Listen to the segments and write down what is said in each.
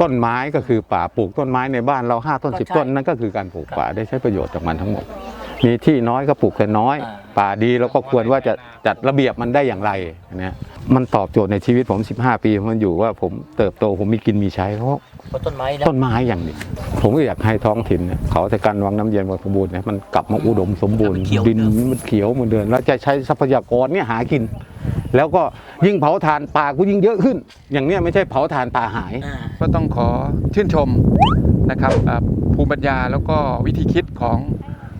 ต้นไม้ก็คือป่าปลูกต้นไม้ในบ้านเราห้าต้นก็สิบใช่ต้นนั่นก็คือการปลูกป่าได้ใช้ประโยชน์จากมันทั้งหมด มีที่น้อยก็ปลูกแต่น้อยอ่าป่าดีเราก็ควรว่าจะจัดระเบียบมันได้อย่างไรเนี่ยมันตอบโจทย์ในชีวิตผม 15 ปีมันอยู่ว่าผมเติบโตผมมีกินมีใช้เพราะเพราะต้นไม้นะต้นไม้อย่างนี้ ผมก็อยากให้ท้องถิ่นเนี่ยเขาแต่การวังน้ำเย็นวังสมบูรณ์เนี่ยมันกลับมาอุดมสมบูรณ์ ดินมันเขียวเหมือนเดิมแล้วจะใช้ทรัพยากรเนี่ยหากิน แล้วก็ยิ่งเผาถ่านป่าก็ยิ่งเยอะขึ้น อย่างเนี้ยไม่ใช่เผาถ่านป่าหายอ่าก็ต้องขอชื่นชมนะครับอ่าภูมิปัญญาแล้วก็วิธีคิดของ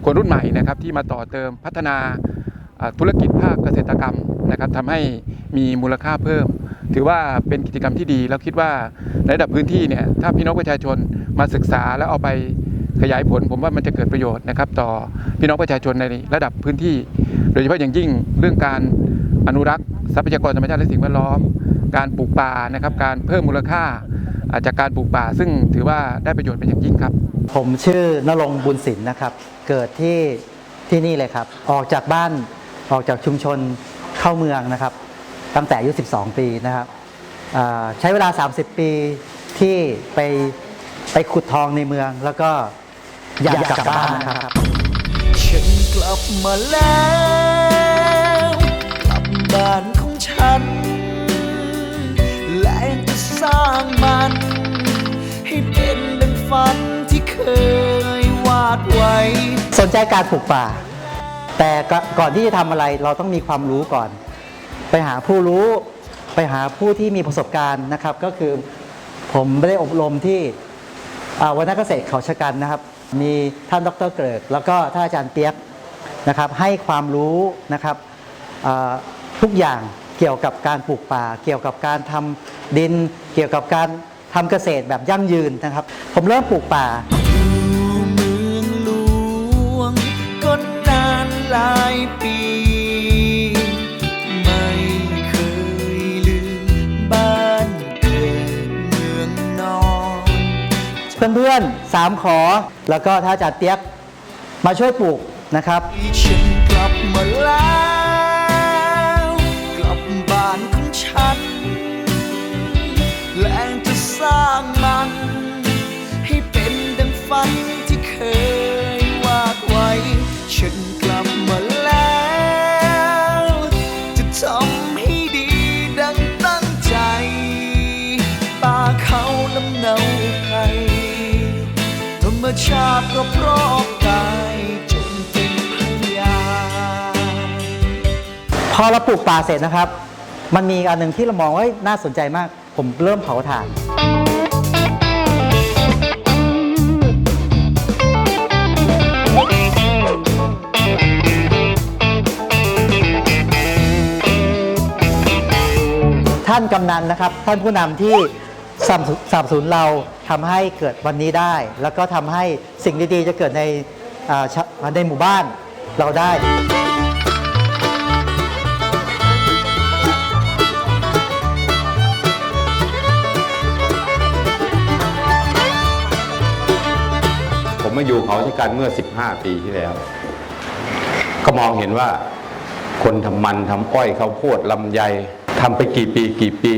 คนรุ่นใหม่นะครับที่มาต่อเติมพัฒนาธุรกิจภาคเกษตรกรรมนะครับทำให้มีมูลค่าเพิ่ม ถือว่าเป็นกิจกรรมที่ดี แล้วคิดว่าในระดับพื้นที่เนี่ยถ้าพี่น้องประชาชนมาศึกษาแล้วเอาไปขยายผล ผมว่ามันจะเกิดประโยชน์นะครับต่อพี่น้องประชาชนในระดับพื้นที่ โดยเฉพาะอย่างยิ่งเรื่องการอนุรักษ์ทรัพยากรธรรมชาติและสิ่งแวดล้อม การปลูกป่านะครับการเพิ่มมูลค่าอาจากการปลูกป่า ซึ่งถือว่าได้ประโยชน์เป็นอย่างยิ่งครับ ผมชื่อนรงบุญศิลป์นะครับ เกิดที่ที่นี่เลยครับ ออกจากบ้านออกจากชุมชนเข้าเมืองนะครับ ตั้งแต่อายุ 12 ปีนะครับใช้เวลา 30 ปีที่ไปไปขุดทองในเมือง แล้วก็อยากกลับบ้านนะครับฉันกลับมาแล้วกลับบ้านของฉัน และจะสร้างมัน ยวาดไว้ สนใจการปลูกป่า แต่ก่อนที่จะทำอะไรเราต้องมีความรู้ก่อน ไปหาผู้รู้ไปหาผู้ที่มีประสบการณ์นะครับ ก็คือผมไได้อบรมที่วันนักเกษตรเขาชะกันนะครับ มีท่านดรเกริก แล้วก็ท่านอาจารย์เปียกนะครับ ให้ความรู้นะครับทุกอย่างเกี่ยวกับการปลูกป่า เกี่ยวกับการทำดิน เกี่ยวกับการทำเกษตรแบบยั่งยืนนะครับ ผมเริ่มปลูกป่า ลายปี ไม่เคยลืมบ้านเกิดเมืองนอนเพื่อนๆสามขอ แล้วก็ถ้าจัดเปียกมาช่วยปลูกนะครับฉันกลับมาแล้ว ชาติรอบๆกายจนเป็นพยา พอเราปลูกป่าเสร็จนะครับ มันมีอันหนึ่งที่เรามองว่าเฮ้ยน่าสนใจมาก ผมเริ่มเผาถ่าน ท่านกำนันนะครับ ท่านผู้นำที่ สนับสนับสนุนเราทำให้เกิดวันนี้ได้ แล้วก็ทำให้สิ่งดีๆ จะเกิดในอ่าชะในหมู่บ้านเราได้ ผมมาอยู่เขาชะกันเมื่อ 15 ปีที่แล้ว ก็มองเห็นว่า คนทำมันทำอ้อยข้าวโพดลำไยทำไปกี่ปีกี่ปี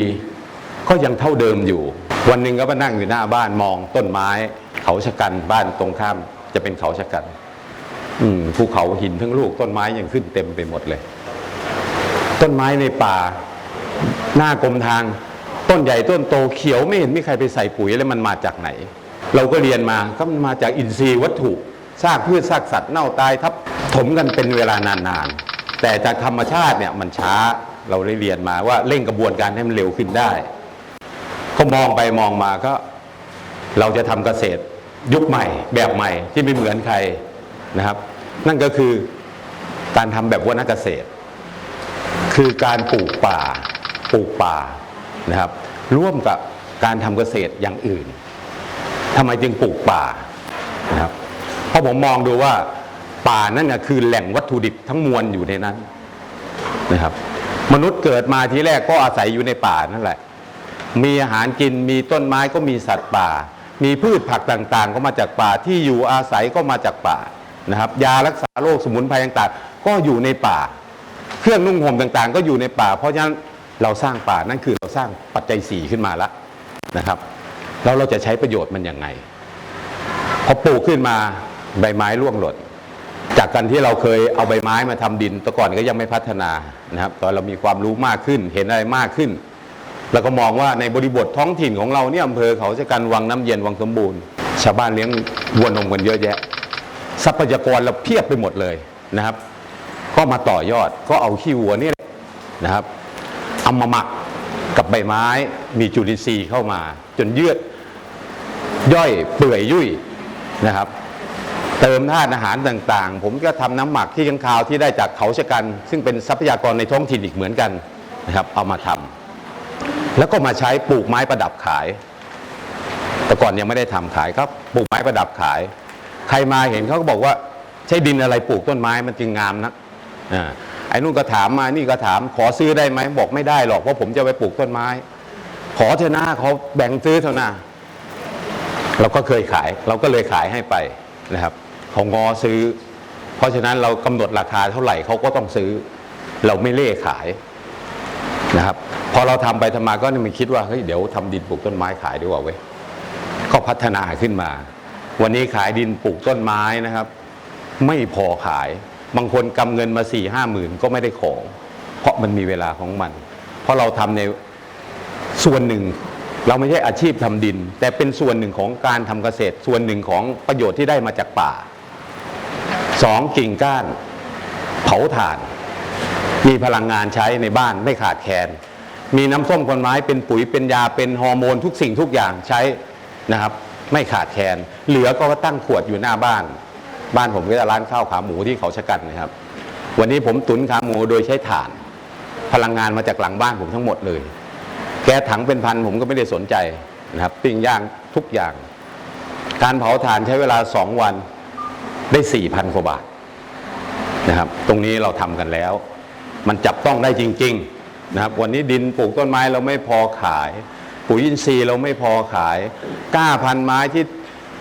ก็ยังเท่าเดิมอยู่ วันหนึ่งก็มานั่งอยู่หน้าบ้านมองต้นไม้ เขาชะกันบ้านตรงข้าม จะเป็นเขาชะกัน อืมภูเขาหินทั้งลูกต้นไม้ยังขึ้นเต็มไปหมดเลย ต้นไม้ในป่า หน้ากรมทาง ต้นใหญ่ต้นโตเขียวไม่เห็นมีใครไปใส่ปุ๋ยแล้วมันมาจากไหน เราก็เรียนมาก็มันมาจากอินทรีย์วัตถุซากพืชซากสัตว์เน่าตายทับถมกันเป็นเวลานานๆแต่จากธรรมชาติเนี่ยมันช้าเราได้เรียนมาว่าเร่งกระบวนการให้มันเร็วขึ้นได้ ก็มองไปมองมาก็ เราจะทำเกษตรยุคใหม่ แบบใหม่ที่ไม่เหมือนใครนะครับ นั่นก็คือการทำแบบวัฒนเกษตร คือการปลูกป่าปลูกป่านะครับ ร่วมกับการทำเกษตรอย่างอื่นทำไมจึงปลูกป่านะครับเพราะผมมองดูว่าป่านั่นนะคือแหล่งวัตถุดิบทั้งมวลอยู่ในนั้นนะครับ มนุษย์เกิดมาทีแรกก็อาศัยอยู่ในป่านั่นแหละ มีอาหารกินมีต้นไม้ก็มีสัตว์ป่า มีพืชผักต่างๆ ก็มาจากป่าที่อยู่อาศัยก็มาจากป่านะครับ ยารักษาโรคสมุนไพรต่างๆ ก็อยู่ในป่า เครื่องนุ่งห่มต่างๆ ก็อยู่ในป่า เพราะฉะนั้นเราสร้างป่านั่นคือเราสร้างปัจจัยสี่ขึ้นมาแล้วนะครับแล้วเราจะใช้ประโยชน์มันยังไงพอปลูกขึ้นมาใบไม้ร่วงหล่นจากการที่เราเคยเอาใบไม้มาทำดินแต่ก่อนก็ยังไม่พัฒนานะครับ ตอนเรามีความรู้มากขึ้น เห็นอะไรมากขึ้น แล้วก็มองว่าในบริบทท้องถิ่นของเราเนี่ยอำเภอเขาจะกันวังน้ำเย็นวังสมบูรณ์ ชาวบ้านเลี้ยงวัวนมกันเยอะแยะ ทรัพยากรเราเพียบไปหมดเลยนะครับ ก็มาต่อยอดก็เอาขี้วัวนี่นะครับเอามาหมักกับใบไม้มีจุลินทรีย์เข้ามา จนเยือดย่อยเปื่อยยุ่ยนะครับ เติมธาตุอาหารต่างๆ ผมก็ทำน้ำหมักที่ข้างคาวที่ได้จากเขาชะกัน ซึ่งเป็นทรัพยากรในท้องถิ่นอีกเหมือนกันนะครับ เอามาทำ แล้วก็มาใช้ปลูกไม้ประดับขาย แต่ก่อนยังไม่ได้ทำขายครับปลูกไม้ประดับขาย ใครมาเห็นเขาก็บอกว่า ใช้ดินอะไรปลูกต้นไม้มันจึงงามนักอ่าไอ้นู่นก็ถามมานี่ก็ถาม ขอซื้อได้ไหมบอกไม่ได้หรอกเพราะผมจะไปปลูกต้นไม้ ขอเถอะนะเขาแบ่งซื้อเถอะนะเราก็เคยขาย เราก็เลยขายให้ไปนะครับเขางอซื้อ เพราะฉะนั้นเรากำหนดราคาเท่าไหร่เขาก็ต้องซื้อ เราไม่เล่ขาย นะครับ พอเราทำไปทำมาก็ม่คิดว่าเฮ้ยเดี๋ยวทำดินปลูกต้นไม้ขายดีกว่าเว้ยก็พัฒนาขึ้นมา วันนี้ขายดินปลูกต้นไม้นะครับ ไม่พอขาย บางคนกำเงินมา4ี่ห้าหมื่นก็ไม่ได้ของ เพราะมันมีเวลาของมัน เพราะเราทำในส่วนหนึ่ง เราไม่ใช่อาชีพทำดิน แต่เป็นส่วนหนึ่งของการทำเกษตร ส่วนหนึ่งของประโยชน์ที่ได้มาจากป่าสองกิ่งก้าน เผาถ่าน มีพลังงานใช้ในบ้านไม่ขาดแคลนมีน้ำส้มคนไม้เป็นปุ๋ยเป็นยาเป็นฮอร์โมนทุกสิ่งทุกอย่างใช้นะครับ ไม่ขาดแคลนเหลือก็ตั้งขวดอยู่หน้าบ้าน บ้านผมก็จะร้านข้าวขาหมูที่เขาชะกันนะครับ วันนี้ผมตุนขาหมูโดยใช้ถ่าน พลังงานมาจากหลังบ้านผมทั้งหมดเลยแก๊สถังเป็นพันผมก็ไม่ได้สนใจนะครับปิ้งย่างทุกอย่าง การเผาถ่านใช้เวลาสองวันได้สี่พันกว่าบาทนะครับ ตรงนี้เราทำกันแล้ว มันจับต้องได้จริงๆนะครับวันนี้ดินปลูกต้นไม้เราไม่พอขาย ปุ๋ยอินทรีย์เราไม่พอขายกล้าพันไม้ที่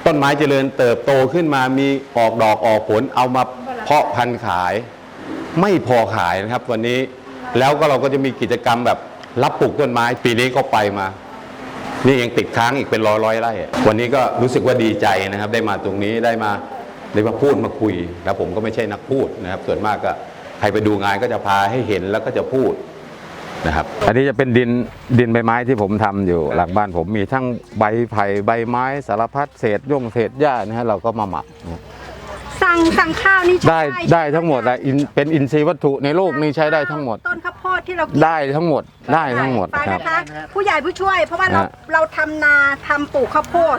ต้นไม้เจริญเติบโตขึ้นมามีออกดอกออกผลเอามาเพาะพันธุ์ขาย ไม่พอขายนะครับ วันนี้แล้วก็เราก็จะมีกิจกรรมแบบรับปลูกต้นไม้ ปีนี้ก็ไปมา นี่ยังติดค้างอีกเป็นร้อยร้อยไร่วันนี้ก็รู้สึกว่าดีใจนะครับ ได้มาตรงนี้ได้มาได้มาพูดมาคุยแล้วผมก็ไม่ใช่นักพูดนะครับส่วนมากก็ ใครไปดูงานก็จะพาให้เห็นแล้วก็จะพูดนะครับ อันนี้จะเป็นดินดินใบไม้ที่ผมทำอยู่หลังบ้านผมมีทั้งใบไผ่ใบไม้สารพัดเศษย่งเศษหญ้านะฮะเราก็มาหมักนะสั่งสั่งข้าวนี่ใช้ได้ได้ทั้งหมดเลยอินเป็นอินทรีย์วัตถุในโลกนี้ใช้ได้ทั้งหมด ต้นข้าวโพดที่เรากินได้ทั้งหมดได้ทั้งหมดไปครับ นะคะผู้ใหญ่ผู้ช่วย เพราะว่าเราฮะ เราทำนาทำปลูกข้าวโพด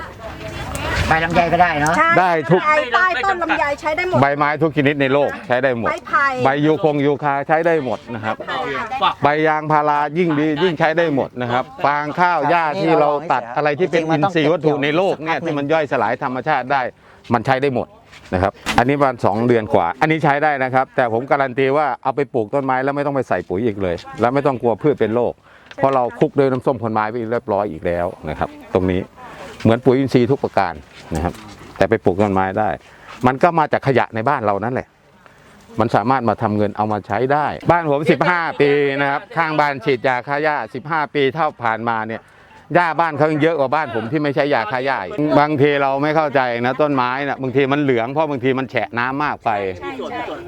ใบลำไยก็ได้เนาะใช่ได้ทุกใใต้ต้นลำไยใช้ได้หมด ใบไม้ทุกชนิดในโลกใช้ได้หมดไม้ไผ่ ใบยูคงยูคาใช้ได้หมดนะครับใบยางพารายิ่งดียิ่งใช้ได้หมดนะครับฟางข้าวหญ้าที่เราตัดอะไรที่เป็นอินทรีย์วัตถุในโลกเนี่ยที่มันย่อยสลายธรรมชาติได้ มันใช้ได้หมดนะครับ อันนี้ประมาณสองเดือนกว่า อันนี้ใช้ได้นะครับ แต่ผมการันตีว่าเอาไปปลูกต้นไม้แล้วไม่ต้องไปใส่ปุ๋ยอีกเลย แล้วไม่ต้องกลัวพืชเป็นโรคเพราะเราคลุกด้วยน้ำส้มคนไม้ไปเรียบร้อยอีกแล้วนะครับ ตรงนี้ เหมือนปุ๋ยอินทรีย์ทุกประการนะครับ แต่ไปปลูกต้นไม้ได้ มันก็มาจากขยะในบ้านเรานั่นแหละ มันสามารถมาทำเงินเอามาใช้ได้ บ้านผม15 ปีนะครับ ข้างบ้านฉีดยาฆ่าหญ้า15 ปีเท่าผ่านมาเนี่ยหญ้าบ้านเขายังเยอะกว่าบ้านผมที่ไม่ใช้ยาฆ่าหญ้าอีกบางทีเราไม่เข้าใจนะต้นไม้นะบางทีมันเหลืองเพราะบางทีมันแฉะน้ำมากไป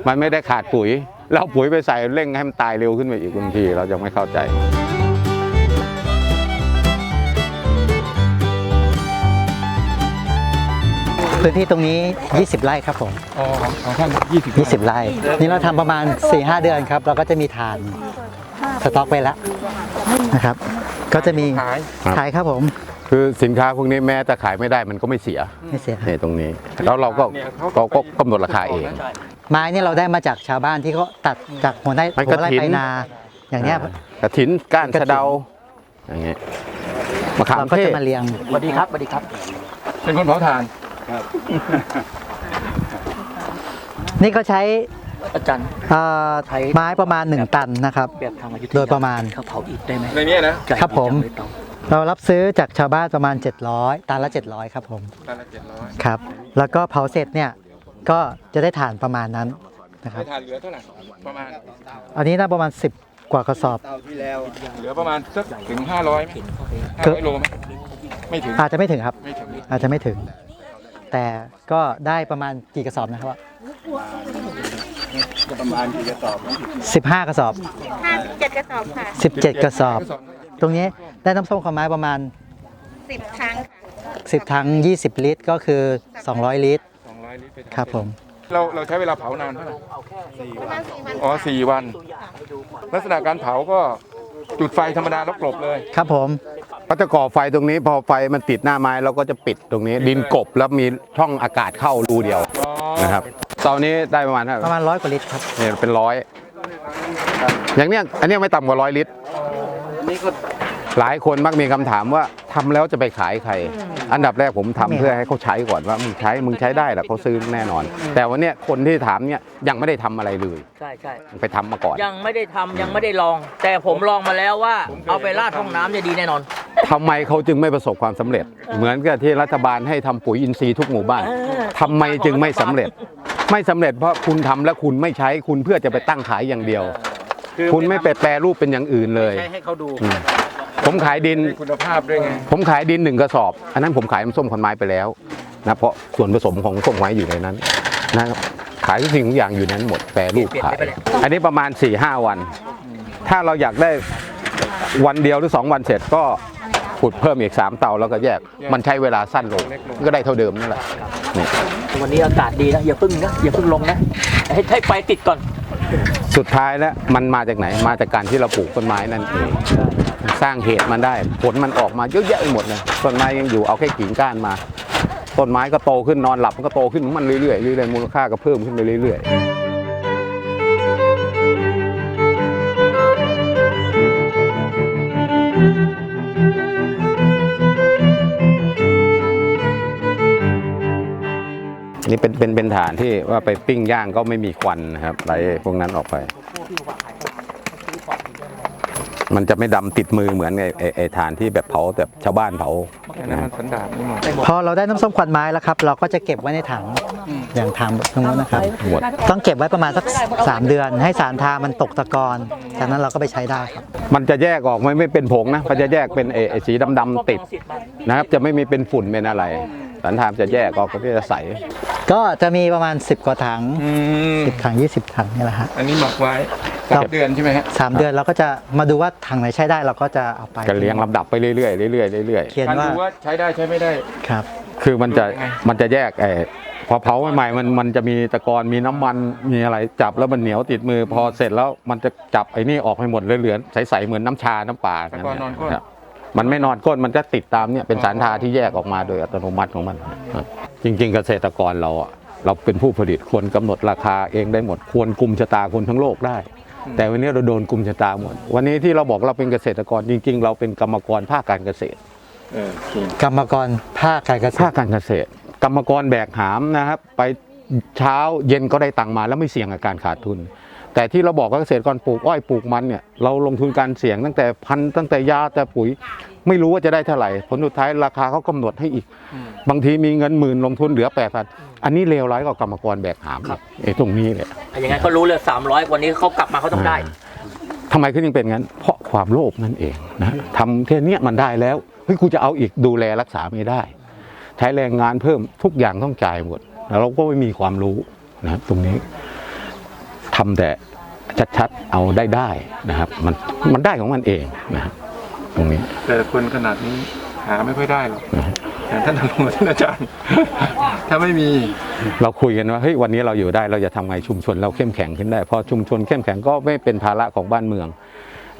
มันไม่ได้ขาดปุ๋ย เราปุ๋ยไปใส่เร่งให้มันตายเร็วขึ้นไปอีกบางทีเราจะไม่เข้าใจ พื้นที่ตรงนี้ 20 ไร่ครับผมอ๋อของของท่านยี่สิบ20 ไร่ นี่เราทำประมาณ 4-5 เดือนครับ เราก็จะมีฐานสต็อกไว้แล้วนะครับ ก็จะมีขายครับขายครับผมคือสินค้าพวกนี้แม้แต่ขายไม่ได้มันก็ไม่เสียไม่เสียในตรงนี้ แล้วเราก็เราก็กำหนดราคาเอง ไม้เนี่ยเราได้มาจากชาวบ้านที่เขาตัดจากหัวไร่ไม้หักระวไร่ถิ่น ไปนา อย่างเนี้ย กระถินก้านกระถิ่น สะเดาอย่างเงี้ยมะขามเราก็เทจะศมาเรียง สวัสดีครับสวัสดีครับ เป็นคนเผาถ่าน นี่ก็ใช้อาจารย์ เอ่อใช้ ไม้ประมาณ 1 ตันนะครับเปรียบทางอยุธยาโดยประมาณ เขาเผาอิฐได้ไหมในนี้นะไก่ครับผมจังเลยต้องเรารับซื้อจากชาวบ้านประมาณ 700 ตันละ 700 ครับผมตันละเจ็ดร้อยครับ แล้วก็เผาเสร็จเนี่ยก็จะได้ฐานประมาณนั้นนะครับถ่านเหลือเท่าไหร่ประมาณ อันนี้น่าประมาณ 10 กว่ากระสอบ เหลือประมาณสักถึงห้าร้อยไหมห้าเกือบ ร้อยโลไหมไม่ถึงอาจจะไม่ถึงครับ ไม่ถึงอาจจะไม่ถึง แต่ก็ได้ประมาณกี่กระสอบนะครับประมาณกี่กระสอบ15 กระสอบ ห้าเจ็ดกระสอบค่ะ17 กระสอบ ตรงนี้ได้น้ำส้มขาวไม้ประมาณ สิบครั้ง10ถัง20 ลิตร ก็คือ 200 ลิตร200ลิตรไปครับผม เราเราใช้เวลาเผานานเท่าไหร่ประมาณสี่วันอ๋อสี่วัน ลักษณะการเผาก็จุดไฟธรรมดาแล้วกลบเลย ครับผม ก็จะก่อไฟตรงนี้พอไฟมันติดหน้าไม้เราก็จะปิดตรงนี้ ดินกบแล้วมีช่องอากาศเข้ารูเดียวนะครับเตานี้ได้ประมาณเท่าไหร่ประมาณร้อยกว่าลิตรครับเนี่ยเป็นร้อยอย่างเนี้ยอันเนี้ยไม่ต่ำกว่าร้อยลิตรหลายคนมักมีคำถามว่า ทำแล้วจะไปขายใคร อันดับแรกผมทำเพื่อให้เขาใช้ก่อนว่ามึงใช้มึงใช้ได้แหละเขาซื้อแน่นอน แต่วันเนี้ยคนที่ถามเนี่ยยังไม่ได้ทำอะไรเลย ใช่ใช่ไปทำมาก่อนยังไม่ได้ทำยังไม่ได้ลอง แต่ผมลองมาแล้วว่า เอาไปราดห้องน้ำเนี่ยดีแน่นอน ทำไมเขาจึงไม่ประสบความสำเร็จ เหมือนกับที่รัฐบาลให้ทำปุ๋ยอินทรีย์ทุกหมู่บ้านเออ ทำไมจึงไม่สำเร็จ ไม่สำเร็จเพราะคุณทำแล้วคุณไม่ใช้คุณเพื่อจะไปตั้งขายอย่างเดียว คุณไม่ไปแปรรูปเป็นอย่างอื่นเลย ใช้ให้เขาดูอืม ผมขายดินคุณภาพด้วยไง ผมขายดินหนึ่งกระสอบ อันนั้นผมขายน้ำส้มขอนไม้ไปแล้วนะเพราะส่วนผสมของส้มขอนไม้อยู่ในนั้นนะครับขายทุกสิ่งทุกอย่างอยู่ในนั้นหมดแปรรูปขาย อันนี้ประมาณ4ี่ห้าวัน ถ้าเราอยากได้วันเดียวหรือ 2 วันเสร็จก็ขุดเพิ่มอีก 3 เตาแล้วก็แยกมันใช้เวลาสั้นลงก็ได้เท่าเดิมนั่นแหละนี่วันนี้อากาศดีนะอย่าเพึ่งนะอย่าเพึ่งลงนะให้ให้ไฟติดก่อน สุดท้ายแล้วมันมาจากไหนมาจากการที่เราปลูกต้นไม้นั่นเอง สร้างเหตุมันได้ ผลมันออกมาเยอะแยะไปหมดเลยต้นไม้ยังอยู่เอาแค่กิ่งก้านมา ต้นไม้ก็โตขึ้นนอนหลับมันก็โตขึ้นมันเรื่อยๆเรื่อยๆมูลค่าก็เพิ่มขึ้นไปเรื่อยๆนี่เป็นเป็นเป็นฐานที่ว่าไปปิ้งย่างก็ไม่มีควันนะครับไรพวกนั้นออกไป มันจะไม่ดำติดมือเหมือนไอ้ไอ้ไอ้ฐานที่แบบเผาแบบชาวบ้านเผาอันนั้นมันสันดาบนี่หมดพอเราได้น้ำส้มควันไม้แล้วครับ เราก็จะเก็บไว้ในถังอย่างถังตรงนู้นนะครับ หมด ต้องเก็บไว้ประมาณสักสามเดือน ให้สารทามันตกตะกอนจากนั้นเราก็ไปใช้ได้ครับ มันจะแยกออกไม่ไม่เป็นผงนะมันจะแยกเป็นไอ้ไอ้สีดำๆติดนะครับ จะไม่มีเป็นฝุ่นเป็นอะไร สันทามจะแยกออกก็จะใส ก็จะมีประมาณ 10 กว่าถัง10ถัง 20 ถังนี่แหละฮะ อันนี้หมักไว้ครัสาบมเดือนใช่ไหมฮะสามเดือนเราก็จะมาดูว่าถังไหนใช้ได้เราก็จะเอาไปกันเลี้ยงลำดับไปเรื่อยๆเรื่อยๆเรื่อยเขียนการว่าดูว่าใช้ได้ใช้ไม่ได้ ครับๆคือมันจะมันจะแยกไอ้พอเผาใหม่ๆมันมันจะมีตะกอนมีน้ำมันมีอะไรจับแล้วมันเหนียวติดมือพอเสร็จแล้วมันจะจับไอ้นี่ออกให้หมดเลยเหลือใสๆเหมือนน้ำชาน้ำปลาตะกอนนอนก้น ครับ มันไม่นอนก้นมันจะติดตามเนี่ยเป็นสารทาที่แยกออกมาโดยอัตโนมัติของมันครับจริง ๆ เกษตรกรเราอะเราเป็นผู้ผลิตควรกำหนดราคาเองได้หมดควรกลุ่มชะตาคนทั้งโลกได้ แต่วันนี้เราโดนกลุ่มชะตาหมด วันนี้ที่เราบอกเราเป็นเกษตรกรจริง ๆ เราเป็นกรรมกรภาคการเกษตรเออจริงกรรมกรภาคการเกษภาตครการเกษตร กรรมกรแบกหามนะครับ ไปเช้าเย็นก็ได้ตังค์มาแล้วไม่เสี่ยงกับการขาดทุน แต่ที่เราบอกว่าเกษตรกรปลูกอ้อยปลูกมันเนี่ยเราลงทุนการเสี่ยงตั้งแต่พันธุ์ตั้งแต่ยาแต่ปุ๋ย ไม่รู้ว่าจะได้เท่าไหร่ ผลสุดท้ายราคาเขากำหนดให้อีก บางทีมีเงินหมื่นลงทุนเหลือแปดพันอันนี้เลวร้ายกว่ากรรมกรแบกหามอีกไอ้ตรงนี้เลยอย่างงั้นเขารู้เลย300วันนี้เขากลับมาเขาต้องได้ทำไมขึ้นยังเป็นงั้น เพราะความโลภนั่นเองนะทำแค่เนี้ยมันได้แล้วเฮ้ยกูจะเอาอีกดูแลรักษาไม่ได้ ใช้แรงงานเพิ่มทุกอย่างต้องจ่ายหมดแล้วเราก็ไม่มีความรู้นะครับตรงนี้ ทำแต่ชัดๆ เอาได้ได้นะครับ มันมันได้ของมันเองนะครับตรงนี้ แต่คนขนาดนี้หาไม่ค่อยได้หรอกอย่างท่านอารมณ์ท่านอาจารย์ ถ้าไม่มี เราคุยกันว่าเฮ้ยวันนี้เราอยู่ได้เราจะทำไงชุมชนเราเข้มแข็งขึ้นได้พอชุมชนเข้มแข็งก็ไม่เป็นภาระของบ้านเมือง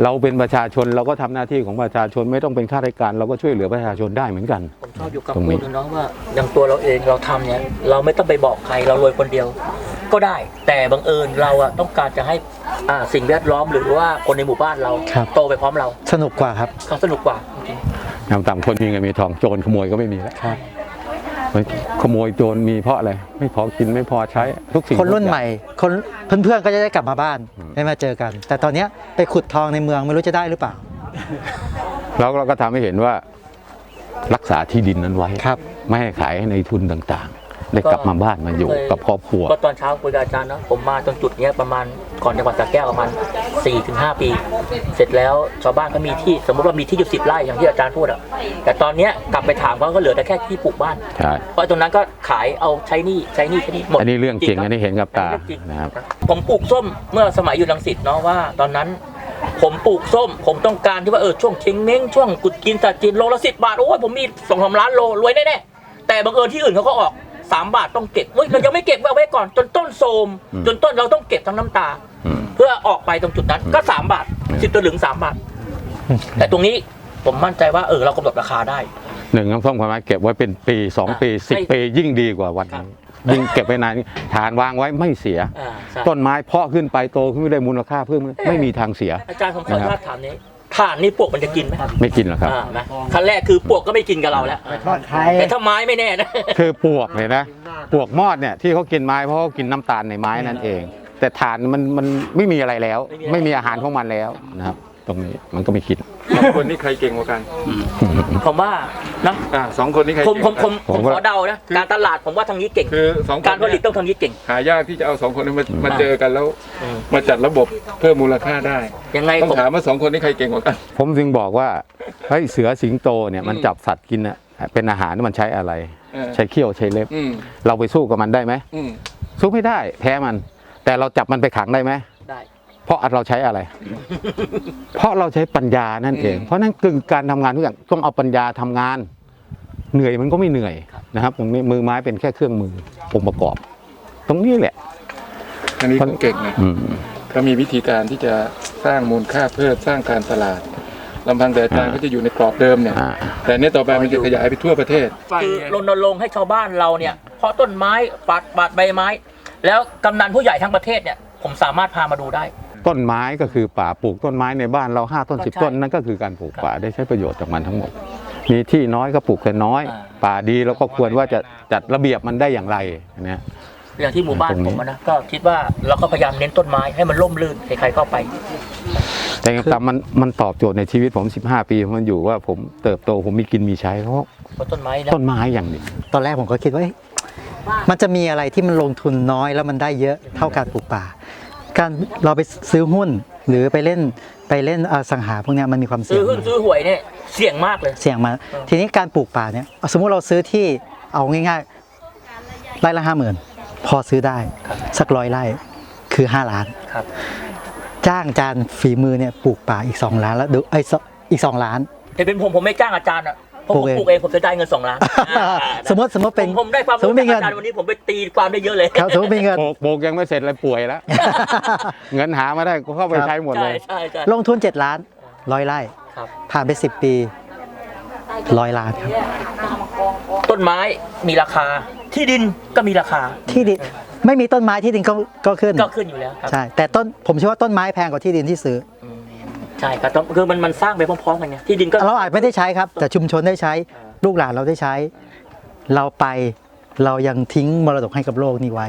เราเป็นประชาชนเราก็ทำหน้าที่ของประชาชนไม่ต้องเป็นข้าราชการ เราก็ช่วยเหลือประชาชนได้เหมือนกันผมชอบอยู่กับตรงพูนี้ดนะเนาะว่าอย่างตัวเราเองเราทำเนี่ยเราไม่ต้องไปบอกใครเรารวยคนเดียว ก็ได้ แต่บังเอิญเราอะต้องการจะให้อ่าสิ่งแวดล้อมหรือว่าคนในหมู่บ้านเราครับโตไปพร้อมเรา สนุกกว่าครับเขาสนุกกว่าจริงยามต่ำคนมีเงินมีทองโจรขโมยก็ไม่มีแล้วครับ ขโมยโจรมีเพราะอะไรไม่พอกินไม่พอใช้ทุกสิ่งคนรุ่นทุกอย่างใหม่คนเพื่อนๆก็จะได้กลับมาบ้านได้มาเจอกัน แต่ตอนเนี้ยไปขุดทองในเมืองไม่รู้จะได้หรือเปล่าแล้วเราก็ทำให้เห็นว่ารักษาที่ดินนั้นไว้ครับ ไม่ให้ขายให้ในทุนต่างๆ ได้กลับมาบ้านมาอยู่กับครอบครัวก็ตอนเช้าคุยกับอาจารย์เนาะผมมาตรงจุดเนี้ยประมาณ ก่อนจังหวัดสระแก้วประมาณ4-5ถึงปี เสร็จแล้วชาวบ้านก็มีที่สมมติว่ามีที่อยู่สิบไร่อย่างที่อาจารย์พูดอะแต่ตอนเนี้ยกลับไปถามเขาก็เหลือแต่แค่ที่ปลูกบ้าน ใช่ เพราะตรงนั้นก็ขายเอาใช้หนี่ใช้หนี่ใช้หนี่หมดอันนี้เรื่องจริงคบอันนี้เห็นกับตาเรื่องจริงนะครับ ผมปลูกส้มเมื่อสมัยอยู่ลังสิตเนาะว่า ตอนนั้น ผมปลูกส้ม ผมต้องการที่ว่าเออช่วงเชงเม้งช่วงกุดกินสัตว์จีนโลละสิบบาทโอ้ยผมมีสองสามล้านโลรวยแน่ๆแต่บังเอิญที่อื่นเขาก็ออกสามบาทต้องเก็บเฮ้ยเรายังไม่เก็บไว้เอาไว้ก่อนจนต้นโทรมอืม จนต้นเราต้องเก็บทั้งน้ำตาอืม เพื่อออกไปตรงจุดนั้นก็สามบาทอืมสิบตัวเหลืองสามบาท แต่ตรงนี้ผมมั่นใจว่าเออเรากำหนดราคาได้หนึ่งน้ำส้มผลไม้เก็บไว้เป็นปีสองอะปีสิบให้ปียิ่งดีกว่าวันครับนี้ยิ่งเก็บไว้นานฐานวางไว้ไม่เสียอ่าใช่ต้นไม้เพาะขึ้นไปโตขึ้นไม่ได้มูลค่าเพิ่มไม่มีทางเสีย อาจารย์ผมขออนุญาตถามนี้ถ่านนี่ปลวกมันจะกินไหมไม่กินหรอกครับอ่านะขั้นแรกคือปลวกก็ไม่กินกับเราแล้วทอดไข่แต่ถ้าไม้ไม่แน่นะคือปวกเนี่ยนะปวกมอดเนี่ยที่เขากินไม้เพราะเขากินน้ำตาลในไม้นั่นเอง แต่ฐานมันมันไม่มีอะไรแล้ว ไม่มีอาหารของมันแล้วนะครับ ตรงนี้มันก็ไม่กินสองคนนี้ใครเก่งกว่ากันผมว่านะอ่าสองคนนี้ใครผมเก่งผกมว่าผกันมผมขอเดานะการตลาดผมว่าทางนี้เก่ง คือสองคนการผลิตเนี่ยต้องทางนี้เก่ง หายากที่จะเอาสองคนนี้มามาอ่าเจอกันแล้วอืมมาจัดระบบเพิ่มมูลค่าได้ ยังไงต้องผมถามว่าสองคนนี้ใครเก่งกว่ากัน ผมจึงบอกว่าเฮ้ยเสือสิงโตเนี่ยมันจับสัตว์กินนะเป็นอาหารมันใช้อะไร เออ ใช้เขี้ยวใช้เล็บ อืมเราไปสู้กับมันได้ไหม อืม สู้ไม่ได้แพ้มัน แต่เราจับมันไปขังได้ไหมได้ เพราะเราใช้อะไร เพราะเราใช้ปัญญานั่นเอง เพราะนั่นคือการทำงานทุกอย่างต้องเอาปัญญาทำงาน เหนื่อยมันก็ไม่เหนื่อยนะครับ ตรงนี้มือไม้เป็นแค่เครื่องมือองค์ประกอบ ตรงนี้แหละอันนี้เขาเก่งนะอืมเขามีวิธีการที่จะสร้างมูลค่าเพิ่มสร้างการตลาดลำพังแต่อาจารย์อ่าก็จะอยู่ในกรอบเดิมเนี่ยอ่าแต่เนี้ยต่อไปมันจะขยายไปทั่วประเทศคือรณรงค์ให้ชาวบ้านเราเนี่ยเพราะต้นไม้ปาดปาดใบไม้ แล้วกำนันผู้ใหญ่ทั้งประเทศเนี่ยผมสามารถพามาดูได้ ต้นไม้ก็คือป่าปลูกต้นไม้ในบ้านเราห้าต้นก็สิบใช่ต้นนั่นก็คือการปลูกป่าได้ใช้ประโยชน์จากมันทั้งหมด มีที่น้อยก็ปลูกแค่น้อย อ่า ป่าดีเราก็ควรว่าจะจัดระเบียบมันได้อย่างไรนะอย่างที่หมู่บ้านตรงนี้ผมอะนะก็คิดว่าเราก็พยายามเน้นต้นไม้ให้มันร่มรื่นใครๆเข้าไป แต่แต่มันมันตอบโจทย์ในชีวิตผม 15 ปีมันอยู่ว่าผมเติบโตผมมีกินมีใช้เพราะเพราะต้นไม้นะต้นไม้อย่างนี้ ตอนแรกผมก็คิดว่าเอ๊ะ มันจะมีอะไรที่มันลงทุนน้อยแล้วมันได้เยอะเท่าการปลูกป่า การเราไปซื้อหุ้นหรือไปเล่นไปเล่นอสังหาพวกเนี้ยมันมีความเสี่ซื้ยองหุ้นซื้อหวยเนี่ยเสี่ยงมากเลย เสี่ยงมา ทีนี้การปลูกป่าเนี่ยเอาสมมุติเราซื้อที่เอาง่ายๆไร่ละห้าหมื่นพอซื้อได้ครับสักร้อยไร่คือ 5 ล้าน ครับ จ้างจานฝีมือเนี่ยปลูกป่าอีก 2 ล้านแล้วดูไอ้ยสอีก 2 ล้านแต่เป็นผมผมไม่จ้างอาจารย์อะเพ ราะผมปปลูลูกกเอเองงผมจะได้เงินสองล้านอ่าสมมติสมมติผเป็นมผมได้ความสมมรู้ติมีจากเงินอาจารย์วันนี้ผมไปตีความได้เยอะเลยครับสมมติมีเงินโบกโบกยังไม่เสร็จเลยป่วยแล้ว เงินหามาได้ก็เข้าไปครับใช้หมดเลใช่ยใช่ใช่ลงทุน 7 ล้านร้อยไร่ครับผ่านไป 10 ปีร้อยล้านครับ ต้นไม้มีราคา ที่ดินก็มีราคาที่ดินไม่มีต้นไม้ที่ดินก็ก็ขึ้นก็ขึ้นอยู่แล้วครับใช่แต่ต้นผมเชื่อว่าต้นไม้แพงกว่าที่ดินที่ซื้ออืม ใช่ครับต้องคือมันมันสร้างไปพร้อมๆกันไงที่ดินก็ เราอาจไม่ได้ใช้ครับ แต่ชุมชนได้ใช้ อ่า ลูกหลานเราได้ใช้ เราไปเรายังทิ้งมรดกให้กับโลกนี้ไว้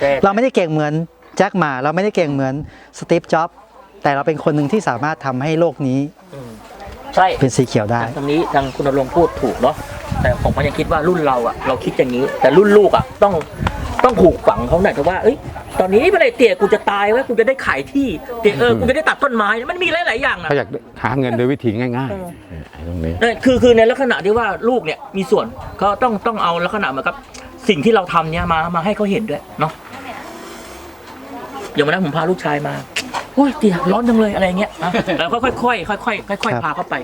แต่เราไม่ได้เก่งเหมือนแจ็คหมา เราไม่ได้เก่งเหมือนสตีฟจ็อบส์แต่เราเป็นคนหนึ่งที่สามารถทำให้โลกนี้ อืมใช่เป็นสีเขียวได้ตรงนี้ทางคุณณรงค์พูดถูกเนาะแต่ผมก็ยังคิดว่ารุ่นเราอะเราคิดอย่างนี้ แต่รุ่นลูกอะต้องต้องผูกฝังเขาหน่อยแต่ว่าเอ้ยตอนนี้เมื่อไหรเตี่ยกูจะตายไว้กูจะได้ขายที่เตี่ยเออกูจะได้ตัดต้นไม้มันมีหลายๆอย่างอะเขาอยากหาเงินโดยวิธีง่ายเออๆไอ้ตรงนี้เนี่ยคือคือในลักษณะที่ว่าลูกเนี่ยมีส่วนก็ต้องต้องเอาลักษณะเหมือนกับสิ่งที่เราทำเนี่ยมามาให้เขาเห็นด้วยเนาะอย่างวันนั้นผมพาลูกชายมา โอ้ยเตี๋ยร้อนจังเลยอะไรเงี้ยนะแล้วค่อยๆค่อยๆค่อยๆค่อยครับๆพาเขาไป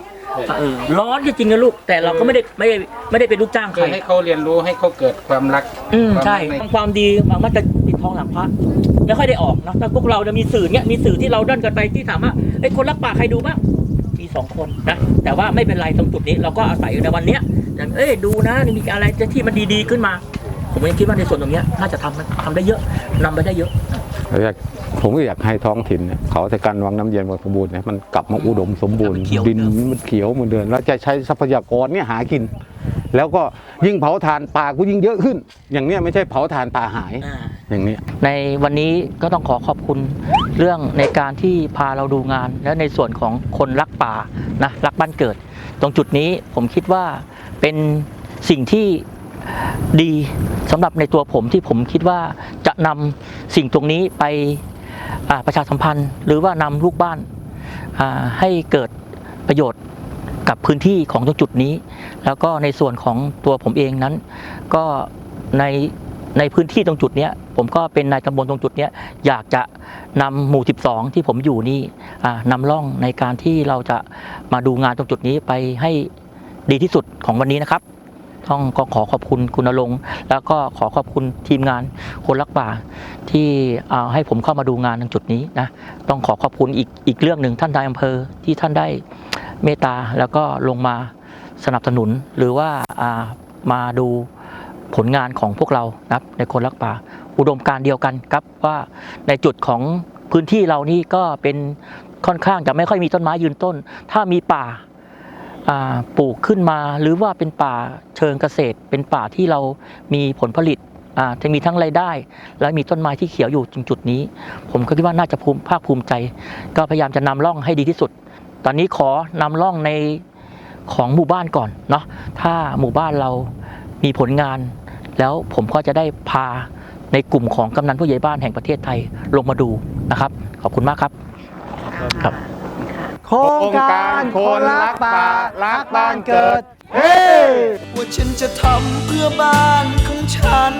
เออร้อนจริงๆนะลูกแต่เราก็ไม่ได้ไม่ได้ไม่ได้เป็นลูกจ้างใคคืร อให้เขาเรียนรู้ให้เขาเกิดความรักอืมใช่ความรักในทำความดีบางว่าจะปิดทองหลังพระไม่ค่อยได้ออกนะแต่พวกเราจะมีสื่อเนี่ยมีสื่อที่เราดันกันไปที่ถามว่าไอ้ยคนรักป่าใครดูบ้างมีสองคนนะแต่ว่าไม่เป็นไรตรงจุดนี้เราก็อาศัยอยู่ในวันเนี้ยอย่างเอ้ยดูนะนี่มีอะไรที่มันดีๆขึ้นมา ผมยังคิดว่าในส่วนตรงเนี้ยน่าจะทำทำได้เยอะนำไปได้เยอะเรา อยากผมก็อยากให้ท้องถิ่นเนี่ยเขาแต่การวังน้ำเย็นวังสมบูรณ์เนี่ยมันกลับมาอุดมสมบูรณ์มันเขียวดินเดิมมันเขียวเหมือนเดิมแล้วจะใช้ทรัพยากรเนี่ยหากิน แล้วก็ยิ่งเผาถ่านป่าก็ยิ่งเยอะขึ้น อย่างเนี้ยไม่ใช่เผาถ่านป่าหายอ่าอย่างเนี้ยในวันนี้ก็ต้องขอขอบคุณเรื่องในการที่พาเราดูงาน และในส่วนของคนรักป่านะรักบ้านเกิด ตรงจุดนี้ผมคิดว่าเป็นสิ่งที่ ดีสำหรับในตัวผมที่ผมคิดว่าจะนำสิ่งตรงนี้ไปประชาสัมพันธ์ หรือว่านำลูกบ้านให้เกิดประโยชน์กับพื้นที่ของตรงจุดนี้ แล้วก็ในส่วนของตัวผมเองนั้น ก็ในในพื้นที่ตรงจุดเนี้ยผมก็เป็นนายตำบลตรงจุดเนี้ยอยากจะนำหมู่ 12 ที่ผมอยู่นี่อ่านำร่องในการที่เราจะมาดูงานตรงจุดนี้ไปให้ดีที่สุดของวันนี้นะครับ ต้องก็ขอขอบคุณคุณณรงแล้วก็ขอขอบคุณทีมงานคนรักป่าที่เอาให้ผมเข้ามาดูงานตรงจุดนี้นะต้องขอขอบคุณอีกอีกเรื่องหนึ่งท่านนายอำเภอที่ท่านได้เมตตาแล้วก็ลงมาสนับสนุนหรือว่าามาดูผลงานของพวกเรานะในคนรักป่า อุดมการเดียวกันครับว่าในจุดของพื้นที่เรานี่ก็เป็นค่อนข้างจะไม่ค่อยมีต้นไม้ยืนต้น ถ้ามีป่า ปลูกขึ้นมาหรือว่าเป็นป่าเชิงเกษตร เป็นป่าที่เรามีผลผลิตจะมีทั้งรายได้ และมีต้นไม้ที่เขียวอยู่ตรงจุดนี้ ผมก็คิดว่าน่าจะภูมิภาคภูมิใจ ก็พยายามจะนำร่องให้ดีที่สุด ตอนนี้ขอนำร่องในของหมู่บ้านก่อนเนาะถ้าหมู่บ้านเรามีผลงาน แล้วผมก็จะได้พาในกลุ่มของกำนันผู้ใหญ่บ้านแห่งประเทศไทยลงมาดูนะครับ ขอบคุณมากครับครับ ครงการคนรักป่ารักบ้านเกิด เฮ้ ว่าฉันจะทำเพื่อบ้านของฉัน